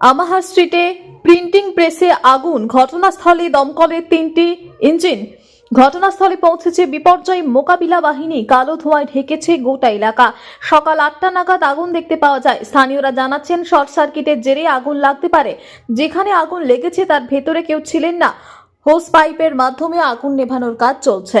আমাহা স্ট্রিটে প্রিন্টিং প্রেসে আগুন, ঘটনাস্থলে দমকলের তিনটি ইঞ্জিন। ঘটনাস্থলে পৌঁছেছে বিপর্যয় মোকাবিলা বাহিনী, কালো ধোঁয়ায় ঢেকেছে গোটা এলাকা। সকাল আটটা নাগাদ আগুন দেখতে পাওয়া যায়। স্থানীয়রা জানাচ্ছেন, শর্ট সার্কিটের জেরে আগুন লাগতে পারে। যেখানে আগুন লেগেছে তার ভেতরে কেউ ছিলেন না। হোস পাইপের মাধ্যমে আগুন নেভানোর কাজ চলছে।